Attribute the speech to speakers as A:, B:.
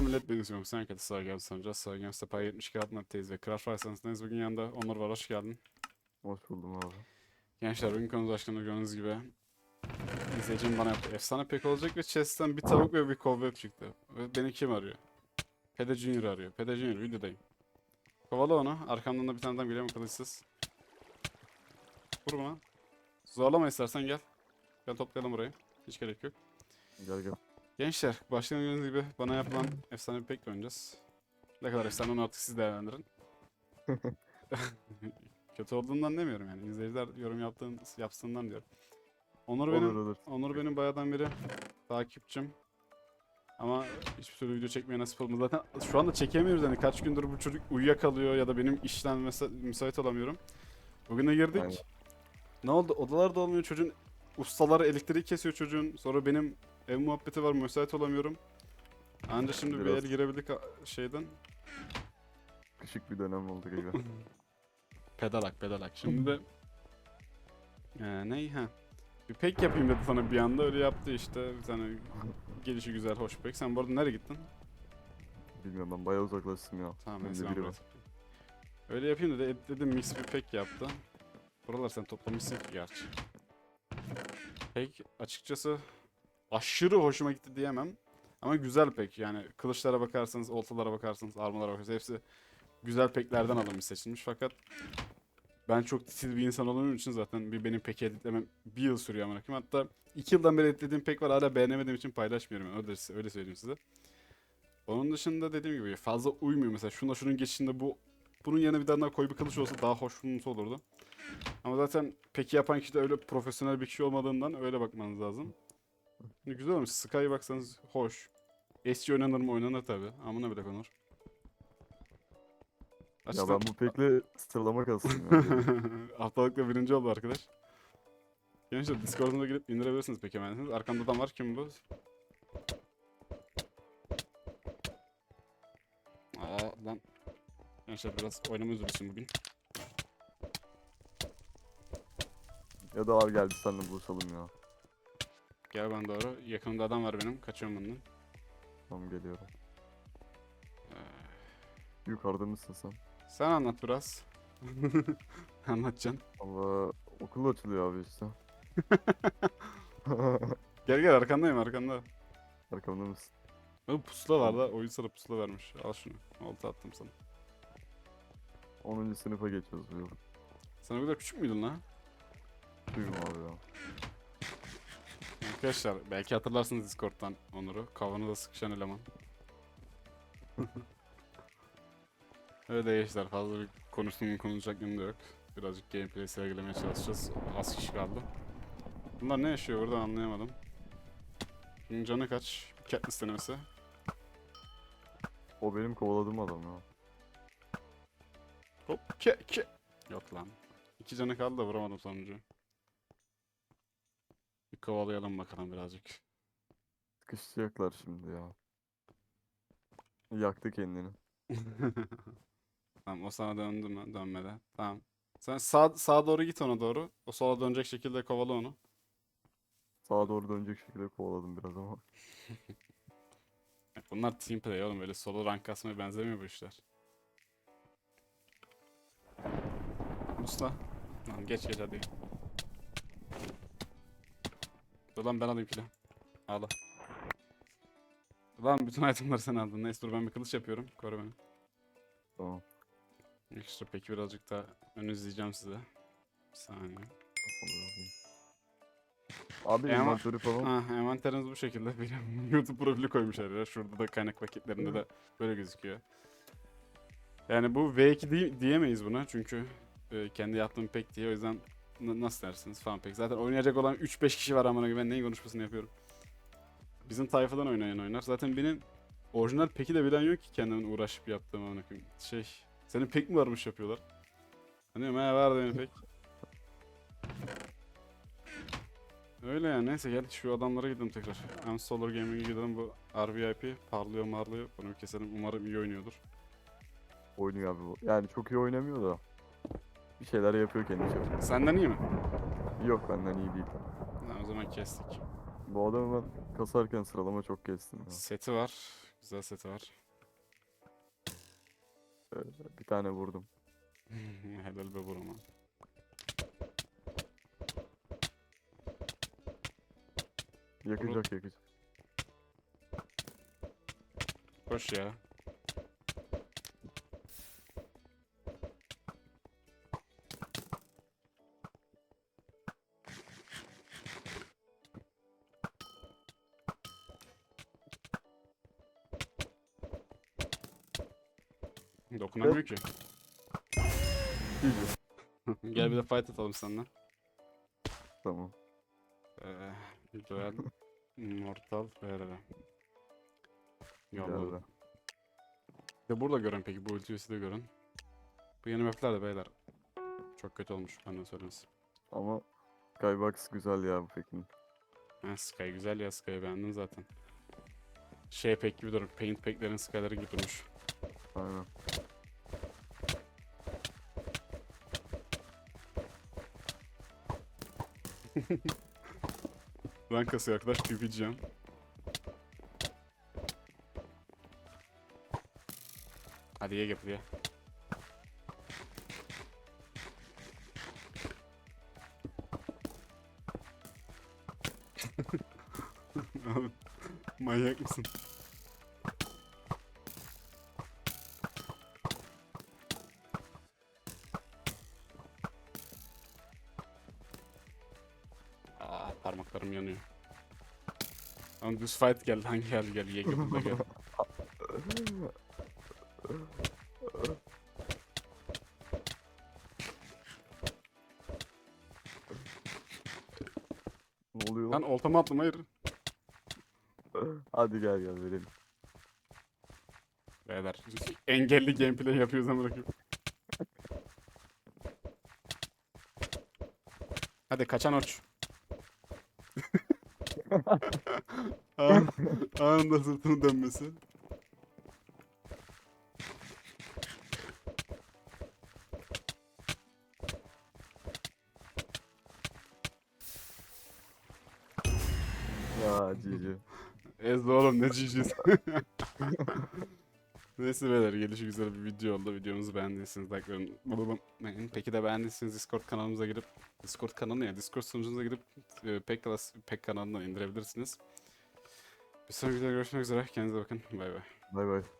A: Selam millet ben İsmail Sen Kötü Sağ Games Sanca Sağ Games'te pay 72 atmaktayız ve Crash Firesands'dayız. Bugün yanında Onur var hoş geldin.
B: Hoş buldum abi.
A: Gençler bugün konumuz başkanı gördüğünüz gibi izleyicim bana yaptı. Efsane pek olacak ve chest'ten bir tavuk ve bir cobweb çıktı. Ve beni kim arıyor? Pede Junior arıyor. Pede Junior videodayım. Kovala onu. Arkamdan da bir tane adam geliyor mu kılıçsız. Vur buna. Zorlama istersen gel. Gel toplayalım burayı. Hiç gerek yok.
B: Gel gel.
A: Gençler, başkan gördüğünüz gibi bana yapılan efsane bir pek oynayacağız. Ne kadar efsane onu artık siz değerlendirin. Kötü olduğundan demiyorum yani. İzleyiciler yorum yaptığın, yapsınlar diyorum. Onur
B: Olur
A: benim,
B: olur.
A: Onur benim bayağıdan beri takipçim. Ama hiçbir türlü video çekmeye nasip olmadı. Zaten şu anda çekemiyoruz yani kaç gündür bu çocuk uyuyakalıyor ya da benim işten müsait olamıyorum. Bugün de girdik.
B: Aynen.
A: Ne oldu? Odalar da olmuyor çocuğun. Ustaları elektriği kesiyor çocuğun. Sonra benim ev muhabbeti var müsait olamıyorum. Anca şimdi bir
B: Biraz-
A: el girebildik a- şeyden.
B: Kışık bir dönem oldu gibi.
A: Pedalak pedalak. Şimdi de ee, ney ha? Bir pek yapayım dedi sana bir anda öyle yaptı işte. Bir tane gelişi güzel hoş pek. Sen bu arada nereye gittin?
B: Bilmiyorum ben bayağı uzaklaştım ya.
A: Tamam ben
B: biri var.
A: Öyle yapayım dedi. Dedim mix bir pek yaptı. Buralar sen toplamışsın ki gerçi. Pek açıkçası aşırı hoşuma gitti diyemem. Ama güzel pek yani kılıçlara bakarsanız, oltalara bakarsanız, armalara bakarsanız hepsi güzel peklerden alınmış seçilmiş fakat ben çok titiz bir insan olduğum için zaten bir benim peki editlemem bir yıl sürüyor amına. Hatta iki yıldan beri editlediğim pek var hala beğenemediğim için paylaşmıyorum. Yani. Öyle, öyle söyleyeyim size. Onun dışında dediğim gibi fazla uymuyor mesela şuna şunun geçişinde bu bunun yerine bir tane daha koyu bir kılıç olsa daha hoşnut olurdu. Ama zaten peki yapan kişi de öyle profesyonel bir kişi olmadığından öyle bakmanız lazım. Güzel olmuş. Sky'ı baksanız hoş. Eski oynanır mı oynanır tabi. Amına bile konur.
B: Ya ben bu pekle sıralama kastım ya.
A: Haftalıkta birinci oldu arkadaş. Gençler Discord'umuza girip indirebilirsiniz peki hemen. Arkamda adam var kim bu? Aa lan. Gençler biraz oynama üzülürsün bugün.
B: ya da abi geldi senle buluşalım ya.
A: Gel ben doğru. Yakınımda adam var benim. Kaçıyorum bundan.
B: Tamam geliyorum.
A: Ee,
B: Yukarıda mısın sen?
A: sen anlat biraz. Anlatacaksın.
B: Allah okul açılıyor abi işte.
A: Gel gel arkandayım arkanda.
B: Arkamda mısın?
A: Bu pusula var da oyun sana pusula vermiş. Al şunu. Olta attım sana.
B: 10. sınıfa geçiyoruz bu yıl.
A: Sen o kadar küçük müydün lan?
B: Duyum abi ya.
A: Arkadaşlar belki hatırlarsınız Discord'dan Onur'u. Kavanoza sıkışan eleman. Öyle gençler fazla bir konuştuğum konuşacak yanında yok. Birazcık gameplay sergilemeye çalışacağız. Az kişi kaldı. Bunlar ne yaşıyor burada anlayamadım. Bunun canı kaç? Katniss denemesi.
B: O benim kovaladığım adam ya.
A: Hop ke ke. Yok lan. İki canı kaldı da vuramadım sonuncu. Kovalayalım bakalım birazcık.
B: Sıkışacaklar şimdi ya. Yaktı kendini.
A: tamam o sana döndü mü? Dönmedi. Tamam. Sen sağ, sağa doğru git ona doğru. O sola dönecek şekilde kovala onu.
B: Sağa doğru dönecek şekilde kovaladım biraz ama.
A: Bunlar team play oğlum öyle solo rank kasmaya benzemiyor bu işler. Usta. Tamam geç geç hadi. Dur lan ben alayım kilo. Ağla. Lan bütün itemları sen aldın. Neyse dur ben bir kılıç yapıyorum. Koru beni.
B: Tamam.
A: İşte peki birazcık daha ön izleyeceğim size. Bir saniye.
B: Abi
A: E ama-
B: inventörü falan.
A: Ha, envanteriniz bu şekilde. Benim YouTube profili koymuşlar ya. Şurada da kaynak paketlerinde de böyle gözüküyor. Yani bu V2 di- diyemeyiz buna çünkü e, kendi yaptığım pek diye o yüzden nasıl dersiniz falan pek. Zaten oynayacak olan 3-5 kişi var amına ben neyin konuşmasını yapıyorum. Bizim tayfadan oynayan oynar. Zaten benim orijinal peki de bilen yok ki kendimin uğraşıp yaptığım amına. Şey, senin pek mi varmış yapıyorlar? Hani he var benim pek. Öyle ya neyse gel şu adamlara gidelim tekrar. Hem Solar Gaming'e gidelim bu RVIP parlıyor marlıyor. Bunu keselim umarım iyi oynuyordur.
B: Oynuyor abi bu. Yani çok iyi oynamıyor da. Bir şeyler yapıyor kendi çapında.
A: Senden iyi mi?
B: Yok benden iyi değil.
A: Ha, o zaman kestik.
B: Bu adamı ben kasarken sıralama çok kestim ya.
A: Seti var. Güzel seti var.
B: Ee, bir tane vurdum.
A: Helal be vurma.
B: Yakacak yakacak.
A: Koş ya. Dokunamıyor ki. Gel bir de fight atalım seninle.
B: Tamam.
A: Ee, duel Mortal Yolladım.
B: be.
A: De burada görün peki bu ultisi de görün. Bu yeni mapler de beyler. Çok kötü olmuş benden söylemesi.
B: Ama Skybox güzel ya bu Pekin.
A: Ha, Sky güzel ya Sky'ı beğendim zaten. Şey pek gibi durur. Paint pack'lerin Sky'ları gibi durmuş.
B: Aynen.
A: Rank kasıyor arkadaş PPG'm. Hadi ye yapı ye. Abi, Manyak mısın? Aa parmaklarım yanıyor. Ama düz fight geldi. Hangi geldi gel ye yapı gel.
B: Ne oluyor
A: Lan
B: lan?
A: oltama attım hayır.
B: Hadi gel gel verelim.
A: Beyler engelli gameplay yapıyoruz ama bırakayım. Hadi kaçan uç. An- Anında sırtını dönmesi.
B: Ya cici.
A: Ezdi oğlum ne GG's. Neyse beyler gelişi güzel bir video oldu. Videomuzu beğendiyseniz like verin. unutmayın. Peki de beğendiyseniz Discord kanalımıza girip Discord kanalı ya Discord sunucunuza girip e, Pek Pek kanalına indirebilirsiniz. Bir sonraki videoda görüşmek üzere. Kendinize bakın. Bay bay.
B: Bay bay.